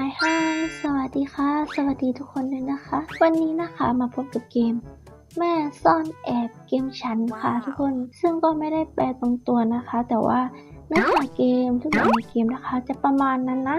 ายฮายสวัสดีค่ะ สวัสดีทุกคนเลยนะคะ วันนี้นะคะมาพบกับเกม แม่ซ่อนแอบเกมฉันค่ะทุกคน ซึ่งก็ไม่ได้แปลตรงตัวนะคะ แต่ว่าเนื้อหาเกมทุกอย่างในเกมนะคะ จะประมาณนั้นนะ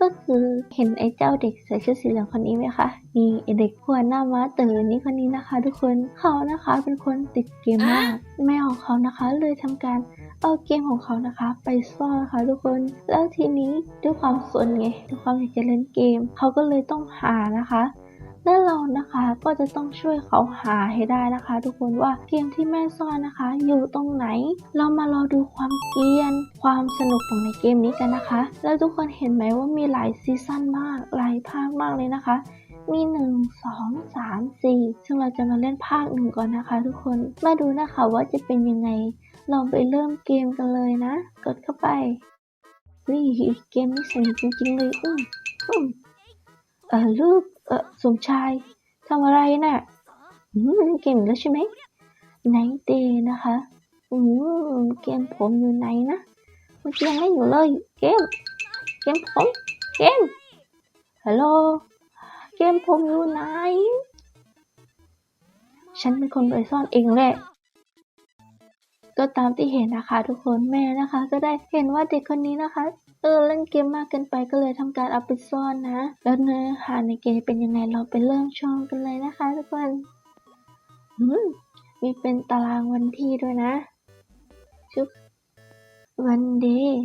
ก็คือเห็นไอ้เจ้าเด็กใส่ชุดสีเหลืองคนนี้ไหมคะนี่ไอ้เด็กหัวหน้าม้าตื่นนี่คนนี้นะคะ ทุกคนเขานะคะเป็นคนติดเกมมากแม่ของเขานะคะ เลยทำการเอาเกมของเขานะคะ ไปซ่อนค่ะทุกคน แล้วทีนี้ด้วยความสนไงด้วยความอยากจะเล่นเกม เขาก็เลยต้องหานะคะ และเรานะคะ ก็จะต้องช่วยเขาหาให้ได้นะคะ ทุกคนว่าเกมที่แม่ซ่อนนะคะ อยู่ตรงไหน เรามารอดูความเกรียน ความสนุกของในเกมนี้กันนะคะ แล้วทุกคนเห็นไหมว่ามีหลายซีซั่นมาก หลายภาคมากเลยนะคะมีหนึ่งสองสามสี่ซึ่งเราจะมาเล่นภาคหนึ่งก่อนนะคะ ทุกคน มาดูนะคะว่าจะเป็นยังไงเราไปเริ่มเกมกันเลยนะ กดเข้าไปนี่เกมนี้สนุกจริงๆเลย อืมอืมเออลูก เออสมชายทำอะไรน่ะอืมเล่นเกมแล้วใช่ไหมไนเดย์นะคะ อืมเกมผมอยู่ไหนนะเมื่อกี้ยังเล่นอยู่เลย เกม เกมผม เกม ฮัลโหล เกมผมอยู่ไหน ฉันเป็นคนไปซ่อนเองแหละก็ตามที่เห็นนะคะ ทุกคนแม่นะคะ ก็ได้เห็นว่าเด็กคนนี้นะคะ เออเล่นเกมมากเกินไปก็เลยทำการเอาไปซ่อนนะ แล้วเนื้อหาในเกมเป็นยังไงเราไปเริ่มชมกันเลยนะคะทุกคนมมีเป็นตารางวันที่ด้วยนะชุบวันเดย์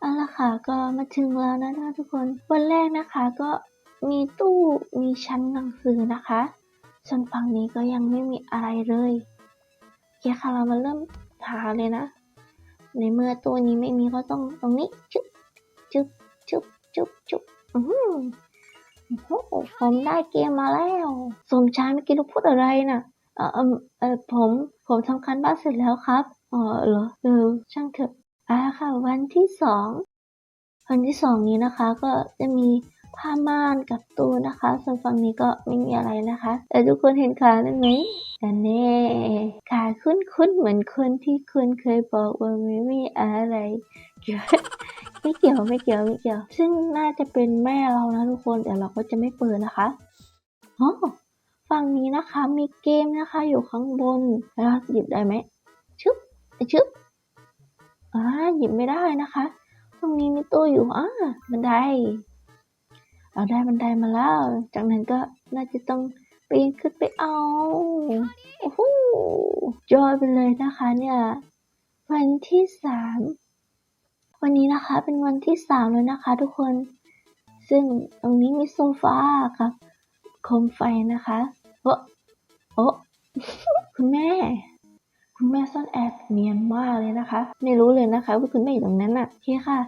เอาละค่ะก็มาถึงแล้วนะคะทุกคน วันแรกนะคะก็มีตู้มีชั้นหนังสือนะคะ ส่วนฝั่งนี้ก็ยังไม่มีอะไรเลยโอเคค่ะเรามาเริ่มหาเลยนะ ในเมื่อตัวนี้ไม่มีก็ต้องตรงนี้จุ๊บจุ๊บจุ๊บจุ๊บจุ๊บอือหือโอ้โหผมได้เกมมาแล้ว สมชายเมื่อกี้เราพูดอะไรน่ะเออเออเออผมผมทำการบ้านเสร็จแล้วครับอ๋อเหรอเออช่างเถอะอ่าค่ะ วันที่สองวันที่สองนี้นะคะ ก็จะมี ผ้าม่านกับตู้นะคะ ส่วนฝั่งนี้ก็ไม่มีอะไรนะคะ แต่ทุกคนเห็นขานั้นไหมแต่แน่ขาคุ้นๆเหมือนคนที่คุณเคยบอกว่าไม่มีอะไรเกี่ยวไม่เกี่ยวไม่เกี่ยวไม่เกี่ยว ซึ่งน่าจะเป็นแม่เรานะทุกคนแต่เราก็จะไม่เปิดนะคะอ๋อฝั่งนี้นะคะมีเกมนะคะอยู่ข้างบนแล้วหยิบได้ไหมชึบชึบอ่าหยิบไม่ได้นะคะ ตรงนี้มีตู้อยู่อ่าบันได เราได้บันไดมาแล้ว จากนั้นก็น่าจะต้องปีนขึ้นไปเอา โอ้โหจอยไปเลยนะคะเนี่ย วันที่สาม วันนี้นะคะเป็นวันที่สามแล้วนะคะ ทุกคน ซึ่งตรงนี้มีโซฟากับโคมไฟนะคะโอ้โอ้คุณแม่ คุณแม่ซ่อนแอบเนียนมากเลยนะคะ ไม่รู้เลยนะคะว่าคุณแม่อยู่ตรงนั้นน่ะโอเคค่ะ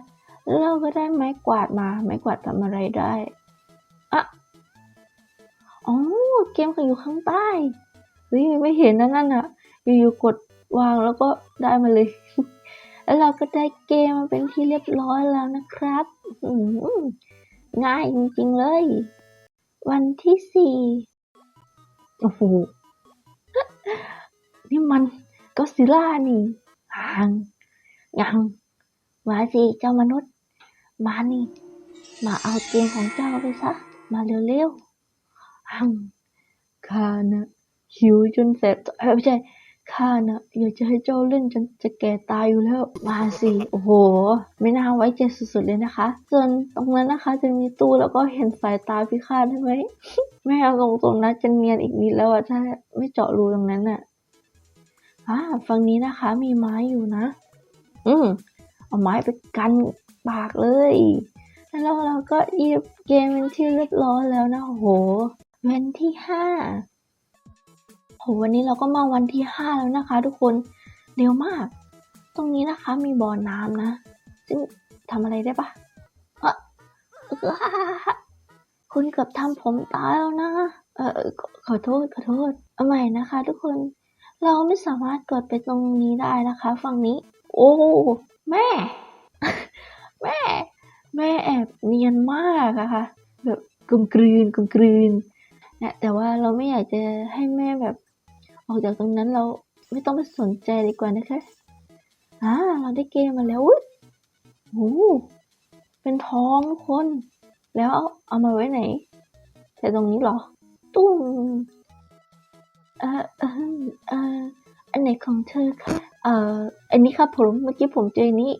แล้วเราก็ได้ไม้กวาดมา ไม้กวาดทำอะไรได้อะอ๋อ เกมก็อยู่ข้างใต้เฮ้ยไม่เห็นนั่นอะอยู่ๆกดวางแล้วก็ได้มาเลย แล้วเราก็ได้เกมมาเป็นที่เรียบร้อยแล้วนะครับง่ายจริงๆเลย วันที่สี่โอ้โห นี่มันก็ซิล่านี่ห่างยังมาสิเจ้ามนุษย์ มานี่ มาเอาเตียงของเจ้าไปซะ มาเร็วๆฮังข้านะหิวจนแสบเอ้ยไม่ใช่ข้านะอยากจะให้เจ้าเล่นจนจะแก่ตายอยู่แล้ว มาสิ โอ้โห ไม่น่าไว้ใจสุดๆเลยนะคะ ส่วนตรงนั้นนะคะ จะมีตู้แล้วก็เห็นสายตาพิฆาตใช่ไหมไม่เอาตรงๆนะจะเนียนอีกนิดแล้วอะถ้าไม่เจาะรูตรงนั้นอะอ่าฝั่งนี้นะคะ มีไม้อยู่นะ อืมเอาไม้ไปกัน ปากเลย แล้วเราก็ยิบเกมเป็นที่เรียบร้อยแล้วนะโห วันที่ห้าโหวันนี้เราก็มาวันที่ห้าแล้วนะคะ ทุกคนเร็วมาก ตรงนี้นะคะมีบ่อน้ำนะ ซึ่งทำอะไรได้ปะคุณเกือบทำผมตายแล้วนะ เออขอโทษขอโทษเอาใหม่นะคะ ทุกคน เราไม่สามารถกดไปตรงนี้ได้นะคะ ฝั่งนี้ โอ้ แม่ แม่แอบเนียนมากอะค่ะ แบบกลมกลืนกลมกลืนนะแต่ว่าเราไม่อยากจะให้แม่แบบ ออกจากตรงนั้นเราไม่ต้องไปสนใจดีกว่านะคะอ่าเราได้เกมมาแล้วอุ๊ยโอ้เป็นทองทุกคน แล้วเอามาไว้ไหนใส่ตรงนี้เหรอ ตุ้มเอ่อเอ่อเอ่ออันไหนของเธอคะเอ่ออันนี้ครับผมเมื่อกี้ผมเจอนี้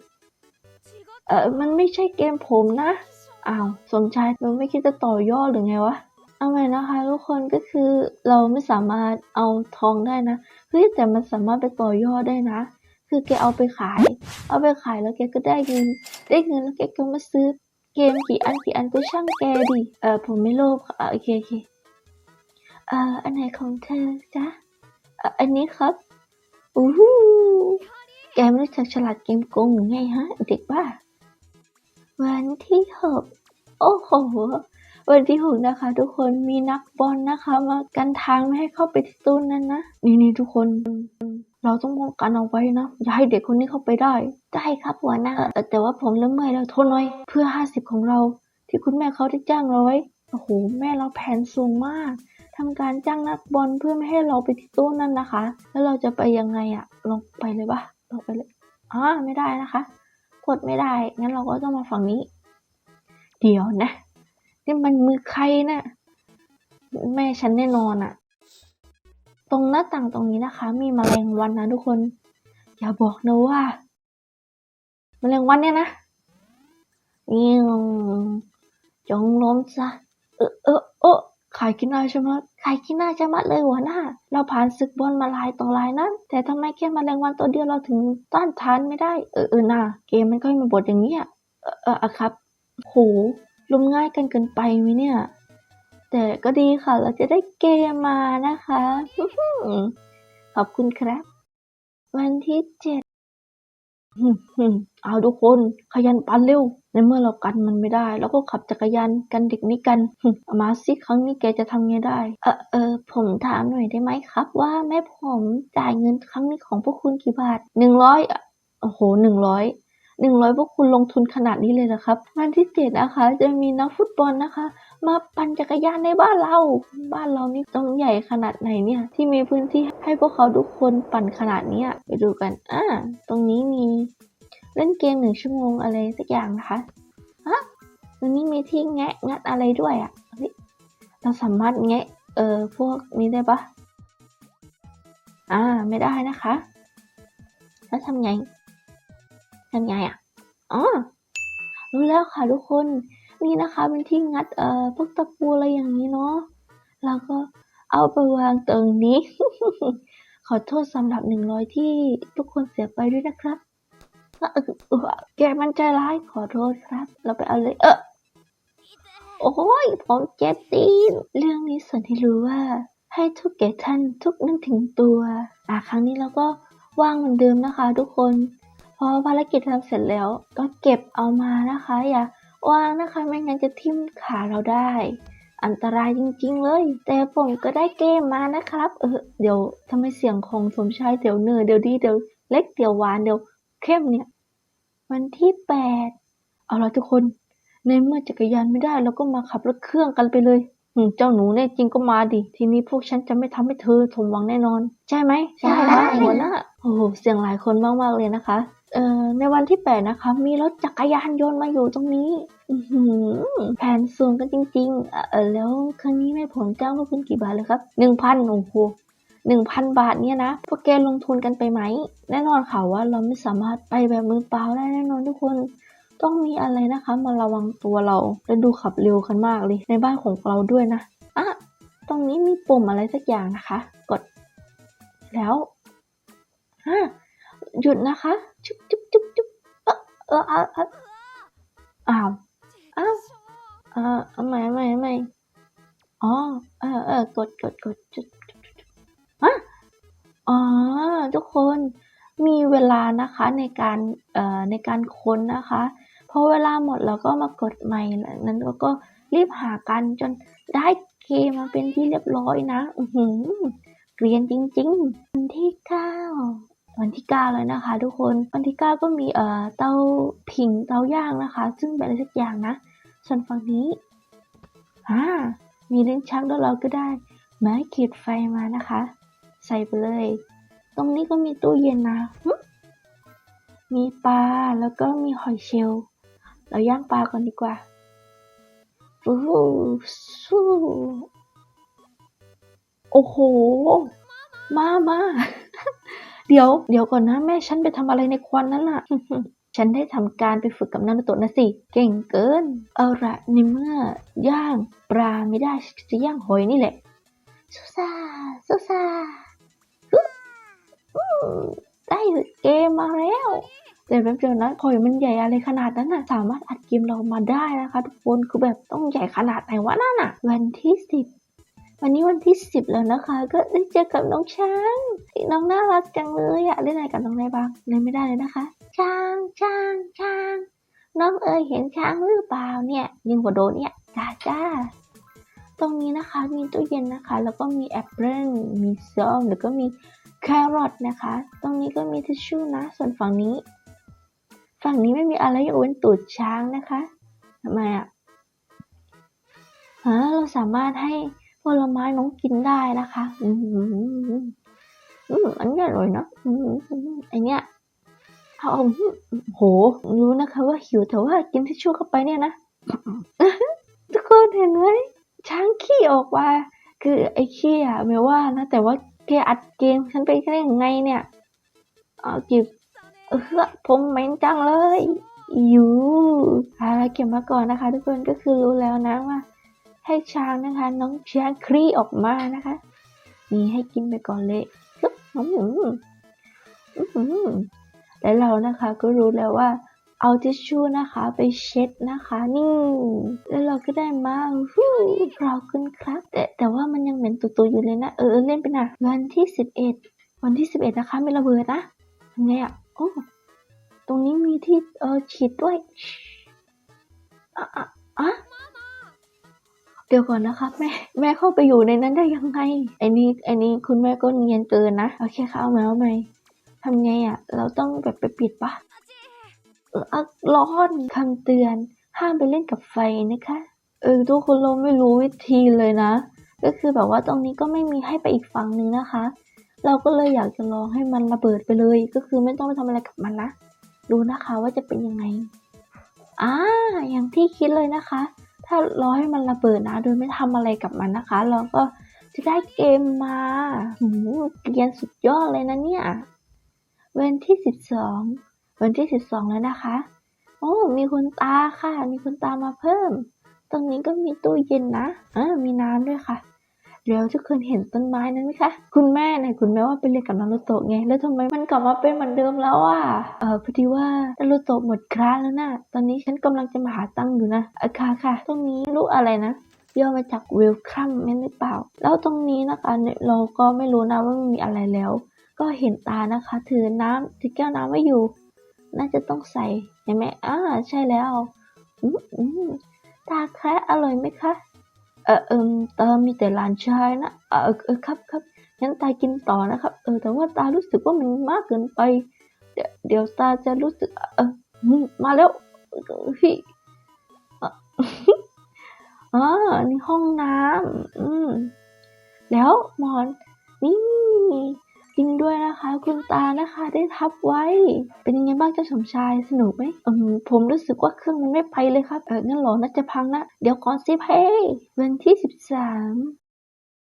เออมันไม่ใช่เกมผมนะอ้าวสมชายมันไม่คิดจะต่อยอดหรือไงวะเอาใหม่นะคะทุกคนก็คือเราไม่สามารถเอาทองได้นะเฮ้ยแต่มันสามารถไปต่อยอดได้นะ คือแกเอาไปขาย เอาไปขายแล้วแกก็ได้เงิน ได้เงินแล้วแกก็มาซื้อเกมกี่อันกี่อันก็ช่างแกดิเออผมไม่โลภค่ะโอเคโอเคเอ่ออันไหนของเธอจ๊ะเอ่ออันนี้ครับอู้หูแกไม่รู้จักฉลาดเกมโกงหรือไงฮะเด็กบ้า วันที่หกโอ้โห วันที่หกนะคะ ทุกคนมีนักบอลนะคะ มากันทางไม่ให้เข้าไปที่ตู้นั้นนะ นี่นี่ทุกคน เราต้องป้องกันเอาไว้นะ อย่าให้เด็กคนนี้เข้าไปได้ ได้ครับหัวหน้าเอ่อแต่ว่าผมเริ่มเมื่อยแล้วโทษหน่อยเพื่อห้าสิบของเรา ที่คุณแม่เขาได้จ้างเราไว้โอ้โหแม่เราแผนสูงมากทำการจ้างนักบอลเพื่อไม่ให้เราไปที่ตู้นั้นนะคะ แล้วเราจะไปยังไงอะลงไปเลยปะลงไปเลยอ่าไม่ได้นะคะ กดไม่ได้ งั้นเราก็ต้องมาฝั่งนี้ เดี๋ยวนะ นี่มันมือใครนะ่ะ แม่ฉันแน่นอนอะตรงหน้าต่างตรงนี้นะคะ มีแมลงวันนะทุกคน อย่าบอกนะว่าแมลงวันเนี่ยนะยิงจงล้มซะ เออเออเออายกินหน้าช่ไหมขายกินหน้าจะมัดเลยหัวหน้า เราผ่านศึกบอลมาหลายต่อหลายนั้น แต่ทำไมแค่แมลงวันตัวเดียวเราถึงต้านทานไม่ได้ เออเออน่าเกมมันก็มีบทอย่างเนี้ยเออเอออะครับ โหลุมง่ายกันเกินไปไหมเนี่ย แต่ก็ดีค่ะ เราจะได้เกมมานะคะ ขอบคุณครับ วันที่เจ็ด หึ่มหึ่มเอาทุกคนขยันปั่นเร็ว ในเมื่อเรากันมันไม่ได้เราก็ขับจักรยานกันเด็กนี้กันมเอามาสิครั้งนี้แกจะทำไงได้ เออเออผมถามหน่อยได้ไหมครับ ว่าแม่ผมจ่ายเงินครั้งนี้ของพวกคุณกี่บาทหนึ่งร้อยโอ้โหหนึ่งร้อยหนึ่งร้อยพวกคุณลงทุนขนาดนี้เลยเหรอครับวันที่เจ็ดนะคะ จะมีนักฟุตบอลนะคะมาปั่นจักรยานในบ้านเรา บ้านเรานี่ต้องใหญ่ขนาดไหนเนี่ย ที่มีพื้นที่ให้พวกเขาทุกคนปั่นขนาดนี้ไปดูกันอ่าตรงนี้มี เล่นเกมหนึ่งชั่วโมงอะไรสักอย่างนะคะฮะตรงนี้มีที่แงะงัดอะไรด้วยอะเฮ้ยเราสามารถแงะเออพวกนี้ได้ปะอ่าไม่ได้นะคะ แล้วทำไงทำไงอะอ๋อรู้แล้วค่ะทุกคน นี่นะคะเป็นที่งัดเอ่อพวกตะปูอะไรอย่างนี้เนาะแล้วก็เอาไปวางตรงนี้ ขอโทษสำหรับหนึ่งร้อยที่ทุกคนเสียไปด้วยนะครับแกมันใจร้ายขอโทษครับ เราไปเอาเลย เออโอ้ยผมเจ็บตีน เรื่องนี้สอนให้รู้ว่า ให้ทุกแก่ท่านทุกนึกถึงตัว อะครั้งนี้เราก็ว่างเหมือนเดิมนะคะ ทุกคน พอภารกิจทำเสร็จแล้วก็เก็บเอามานะคะ อย่า วางนะคะไม่งั้นจะทิ่มขาเราได้ อันตรายจริง ๆ เลย แต่ผมก็ได้เกมมานะครับ เออเดี๋ยวทำไมเสียงของสมชายเดี๋ยวเนอเดี๋ยวดีเดี๋ยวเล็กเดี๋ยวหวานเดี๋ยวเข้มเนี่ย วันที่แปดเอาละทุกคน ในเมื่อจักรยานไม่ได้เราก็มาขับรถเครื่องกันไปเลยอืมเจ้าหนูแน่จริงก็มาดิ ทีนี้พวกฉันจะไม่ทำให้เธอสมหวังแน่นอน ใช่ไหมใช่หมหัวหน้าโอ้โหเสียงหลายคนมากๆเลยนะคะ ในวันที่แปดนะคะ มีรถจักรยานยนต์มาอยู่ตรงนี้แผนสูงกันจริงๆเออแล้วครั้งนี้แม่ผมจ้างพวกคุณกี่บาทเลยครับหนึ่งพันโอ้โหหนึ่งพันบาทเนี่ยนะพวกแกลงทุนกันไปไหม แน่นอนค่ะว่าเราไม่สามารถไปแบบมือเปล่าได้แน่นอนทุกคนต้องมีอะไรนะคะ มาระวังตัวเราและดูขับเร็วกันมากเลย ในบ้านของเราด้วยนะอะตรงนี้มีปุ่มอะไรสักอย่างนะคะ กด แล้วฮะหยุดนะคะ จุ๊บจุ๊บจุ๊บจุ๊บเออเออเอออออ้าวอ้าวเออเอาใหม่เอาใหม่เอาใหม่อ๋อเออเออกดกดกดจุ๊บจุ๊บจุ๊บฮะอ๋อทุกคนมีเวลานะคะในการเอ่อในการค้นนะคะพอเวลาหมดเราก็มากดใหม่หลังนั้นเราก็รีบหากันจนได้เกมมาเป็นที่เรียบร้อยนะ อือหือเกรียนจริงๆวันที่เก้า วันที่เก้าแล้วนะคะ ทุกคน วันที่เก้าก็มีเอ่อเตาผิงเตาย่างนะคะ ซึ่งเป็นอะไรสักอย่างนะ ส่วนฝั่งนี้อ่ามีเล่นชักแล้วเราก็ได้ไม้ขีดไฟมานะคะ ใส่ไปเลย ตรงนี้ก็มีตู้เย็นนะ มีปลาแล้วก็มีหอยเชลล์เราย่างปลาก่อนดีกว่าฟูสู้โอ้โห มามา เดี๋ยวเดี๋ยวก่อนนะแม่ฉันไปทำอะไรในควันนั้นล่ะฉันได้ทำการไปฝึกกับนารุโตะนะสิ เก่งเกิน เอาละในเมื่อย่างปลาไม่ได้จะย่างหอยนี่แหละซูซาซูซาได้เกมมาแล้วแต่แป๊บเดียวนะหอยมันใหญ่อะไรขนาดนั้นน่ะ สามารถอัดเกมเรามาได้นะคะ ทุกคนคือแบบต้องใหญ่ขนาดไหนวะนั่นน่ะ วันที่สิบ วันนี้วันที่สิบแล้วนะคะ ก็ได้เจอกับน้องช้างน้องน่ารักจังเลยอะเล่นอะไรกับน้องได้บ้างเล่นไม่ได้เลยนะคะ ช้างช้างช้างน้องเอ๋ยเห็นช้างหรือเปล่าเนี่ยยิงหัวโดนเนี่ยจ้าจ้าตรงนี้นะคะมีตู้เย็นนะคะ แล้วก็มีแอปเปิ้ลมีส้มแล้วก็มีแครอทนะคะ ตรงนี้ก็มีทิชชู่นะ ส่วนฝั่งนี้ ฝั่งนี้ไม่มีอะไรยกเว้นตูดช้างนะคะทำไมอะฮะเราสามารถให้ ผลไม้น้องกินได้นะคะ อืมอืมอันนี้อร่อยนะอืมอืมอืมไอเนี้ยเอาอืมโห รู้นะคะว่าหิวแต่ว่ากินทิชชู่เข้าไปเนี่ยนะ ทุกคนเห็นไหมช้างขี้ออกมาคือไอ้ขี้อะไม่ว่านะแต่ว่าแกอัดเกมฉันไปได้ยังไงเนี่ยเอาจิบเออผมเหม็นจังเลยอยู่อะไรเก็บมาก่อนนะคะ ทุกคนก็คือรู้แล้วนะว่า ให้ช้างนะคะ น้องช้างคลี่ออกมานะคะ นี่ให้กินไปก่อนเลยฮึบอืมอืมอืมแล้วเรานะคะก็รู้แล้วว่าเอาทิชชู่นะคะไปเช็ดนะคะนี่ แล้วเราก็ได้มาฮู้ขอบคุณครับ แต่แต่ว่ามันยังเหม็นตุ่ๆอยู่เลยนะ เออเล่นไปนะวันที่สิบเอ็ดวันที่สิบเอ็ดนะคะไม่ระเบิดนะทำไงอะโอ้ตรงนี้มีที่เออฉีดด้วยอะอะ เดี๋ยวก่อนนะคะแม่แม่เข้าไปอยู่ในนั้นได้ยังไงไอ้นี่ไอ้นี่คุณแม่ก็เนียนเกินนะโอเคค่ะเอาใหม่เอาใหมทำไงอะ เราต้องแบบไปปิดปะเออร้อนคำเตือน ห้ามไปเล่นกับไฟนะคะเออทุกคนเราไม่รู้วิธีเลยนะ ก็คือแบบว่าตรงนี้ก็ไม่มีให้ไปอีกฝั่งหนึ่งนะคะ เราก็เลยอยากจะลองให้มันระเบิดไปเลย ก็คือไม่ต้องไปทำอะไรกับมันนะดูนะคะว่าจะเป็นยังไงอ่าอย่างที่คิดเลยนะคะ ถ้ารอให้มันระเบิดนะ โดยไม่ทำอะไรกับมันนะคะ เราก็จะได้เกมมาหูเกรียนสุดยอดเลยนะเนี่ย วันที่สิบสองวันที่สิบสองแล้วนะคะ โอ้มีคุณตาค่ะ มีคุณตามาเพิ่ม ตรงนี้ก็มีตู้เย็นนะอ่ามีน้ำด้วยค่ะ เดี๋ยวทุกคนเห็นต้นไม้นั้นไหมคะ คุณแม่เนี่ยคุณแม่ว่าไปเรียนกับนารุโตะไง แล้วทำไมมันกลับมาเป็นเหมือนเดิมแล้วอะ เออพอดีว่านารุโตะหมดคลาแล้วนะ ตอนนี้ฉันกำลังจะมาหาตั้งอยู่นะอาค่ะค่ะ ตรงนี้รู้อะไรนะย่อมาจาก welcome แม่นหรือเปล่า แล้วตรงนี้นะคะเนี่ยเราก็ไม่รู้นะว่ามันมีอะไรแล้ว ก็เห็นตานะคะ ถือน้ำถือแก้วน้ำไว้อยู่ น่าจะต้องใส่ใช่ไหมอ่าใช่แล้ว อืมอืมตาแคระอร่อยไหมคะ เออเออตามีแต่หลานชายนะเออเออครับครับงั้นตากินต่อนะครับ เออ แต่ว่าตารู้สึกว่ามันมากเกินไป เดี๋ยวเดี๋ยวตาจะรู้สึก เออมาแล้วพี่อ๋อนี่ห้องน้ำอืมแล้วหมอน นี่ จริงด้วยนะคะ คุณตานะคะได้ทับไว้ เป็นยังไงบ้างเจ้าสมชายสนุกไหมอืมผมรู้สึกว่าเครื่องมันไม่ไปเลยครับเอองั้นหรอน่าจะพังนะ เดี๋ยวก่อนสิเพ่วันที่สิบสาม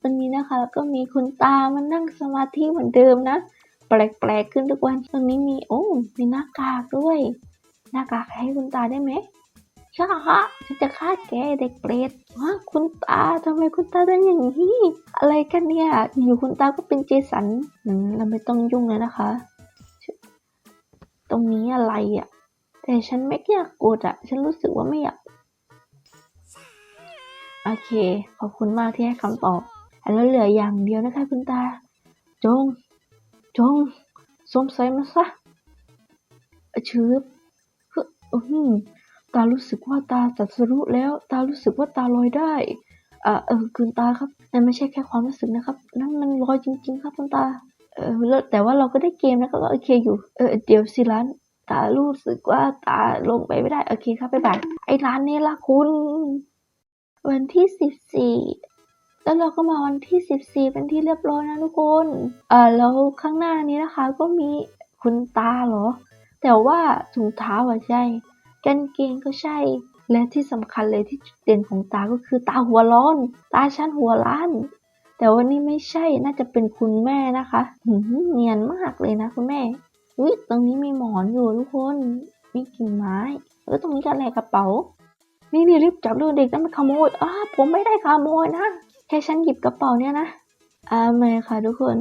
ตอนนี้นะคะแล้วก็มีคุณตามานั่งสมาธิเหมือนเดิมนะ แปลกๆขึ้นทุกวันตรงนี้มีโอ้มีหน้ากากด้วย หน้ากากให้คุณตาได้ไหม ใช่ฮะฉันจะฆ่าแกเด็กเปรตว่าคุณตาทำไมคุณตาเป็นอย่างนี้ อะไรกันเนี่ย อยู่คุณตาก็เป็นเจสันอืมเราไม่ต้องยุ่งเลยนะคะ ตรงนี้อะไรอะ่ะ แต่ฉันไม่อยากกดอะ่ะ ฉันรู้สึกว่าไม่อยาก โอเค ขอบคุณมากที่ให้คำตอบ แล้วเหลืออย่างเดียวนะคะคุณตา จง จงสวมใส่มันซะชืบเฮ้ยอื้อหือ ตารู้สึกว่าตาจัดสรุแล้ว ตารู้สึกว่าตาลอยได้อ่าเออคุณตาครับนั่นไม่ใช่แค่ความรู้สึกนะครับ นั่นมันลอยจริง ๆ ครับคุณตาเออแต่ว่าเราก็ได้เกมนะก็โอเคอยู่เออเดี๋ยวสิร้านตารู้สึกว่าตาลงไปไม่ได้โอเคครับบ๊ายบายไอ้ร้านนี้ล่ะคุณ วันที่สิบสี่แล้วเราก็มาวันที่สิบสี่เป็นที่เรียบร้อยนะทุกคนอ่าแล้วข้างหน้านี้นะคะ ก็มีคุณตาเหรอ แต่ว่าถุงเท้าอะใช่ กางเกงก็ใช่ และที่สำคัญเลยที่จุดเด่นของตาก็คือตาหัวร้อน ตาฉันหัวล้าน แต่วันนี้ไม่ใช่น่าจะเป็นคุณแม่นะคะเนียนมากเลยนะคุณแม่อุ้ยตรงนี้มีหมอนอยู่ทุกคนมีกิ่งไม้เออตรงนี้ก็แลกระเป๋า นี่นี่รีบจับดูเด็กนั้นมันขโมยอ้าผมไม่ได้ขโมยนะแค่ฉันหยิบกระเป๋าเนี่ยนะอ่าไม่ค่ะทุกคน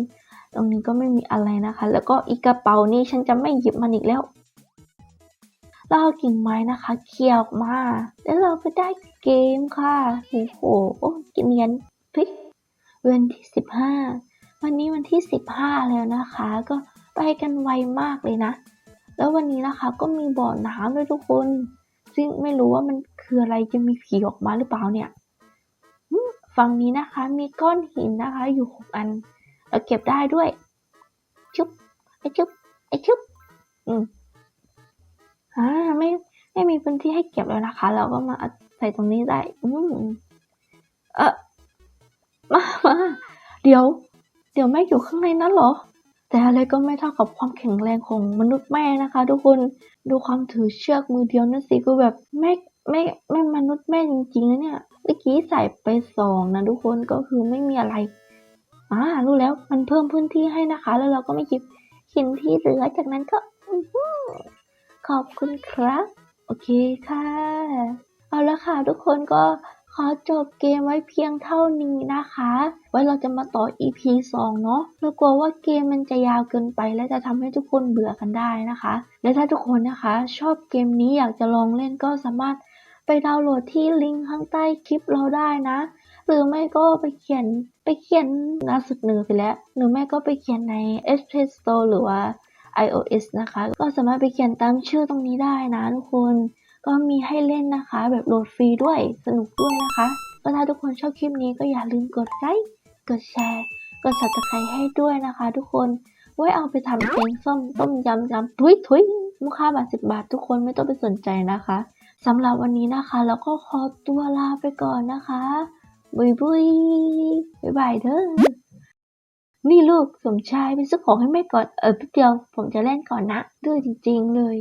ตรงนี้ก็ไม่มีอะไรนะคะ แล้วก็อีกกระเป๋านี้ฉันจะไม่หยิบมันอีกแล้ว เราเอากิ่งไม้นะคะ เขี่ยออกมา แล้วเราก็ได้เกมค่ะโอ้โหโอ้กินเนียนพิกวันที่สิบห้าวันนี้วันที่สิบห้าแล้วนะคะ ก็ไปกันไวมากเลยนะ แล้ววันนี้นะคะก็มีบ่อน้ำด้วยทุกคน ซึ่งไม่รู้ว่ามันคืออะไรจะมีผีออกมาหรือเปล่าเนี่ยฝั่งนี้นะคะมีก้อนหินนะคะ อยู่หกอัน เราเก็บได้ด้วย ชุบไอชุบไอชุบอืม อ่าไม่ไม่มีพื้นที่ให้เก็บแล้วนะคะ เราก็มาใส่ตรงนี้ได้ อืมเออมามาเดี๋ยว เดี๋ยวแม่อยู่ข้างในนั้นเหรอ แต่อะไรก็ไม่เท่ากับความแข็งแรงของมนุษย์แม่นะคะ ทุกคนดูความถือเชือกมือเดียวนั่นสิคือแบบแม่แม่แม่มนุษย์แม่จริงๆนะเนี่ยเมื่อกี้ใส่ไปสองนะทุกคนก็คือไม่มีอะไรอ่ารู้แล้วมันเพิ่มพื้นที่ให้นะคะ แล้วเราก็ไม่หยิบหินที่เหลือจากนั้นก็ ขอบคุณครับ โอเคค่ะ เอาละค่ะทุกคนก็ขอจบเกมไว้เพียงเท่านี้นะคะ ไว้เราจะมาต่อ EP 2 เนาะเรากลัวว่าเกมมันจะยาวเกินไป และจะทำให้ทุกคนเบื่อกันได้นะคะ และถ้าทุกคนนะคะ ชอบเกมนี้อยากจะลองเล่นก็สามารถไปดาวน์โหลดที่ลิงก์ข้างใต้คลิปเราได้นะ หรือไม่ก็ไปเขียนไปเขียนล่าสุดเหนือไปแล้ว หรือไม่ก็ไปเขียนใน s p l a y Store หรือว่า iOS นะคะ ก็สามารถไปเขียนตามชื่อตรงนี้ได้นะทุกคน ก็มีให้เล่นนะคะ แบบโหลดฟรีด้วยสนุกด้วยนะคะ ก็ถ้าทุกคนชอบคลิปนี้ก็อย่าลืมกดไลค์กดแชร์กด subscribe ให้ด้วยนะคะ ทุกคนไว้เอาไปทำแกงส้มต้มยำยำทุยทุยมุค่าบาทสิบบาททุกคนไม่ต้องไปสนใจนะคะสำหรับวันนี้นะคะ แล้วก็ขอตัวลาไปก่อนนะคะ บุยบุยบายบายเด้อ นี่ลูก สมชาย ไปซื้อของให้แม่ก่อน เออพี่เดียว ผมจะเล่นก่อนนะ ดื้อจริง ๆ เลย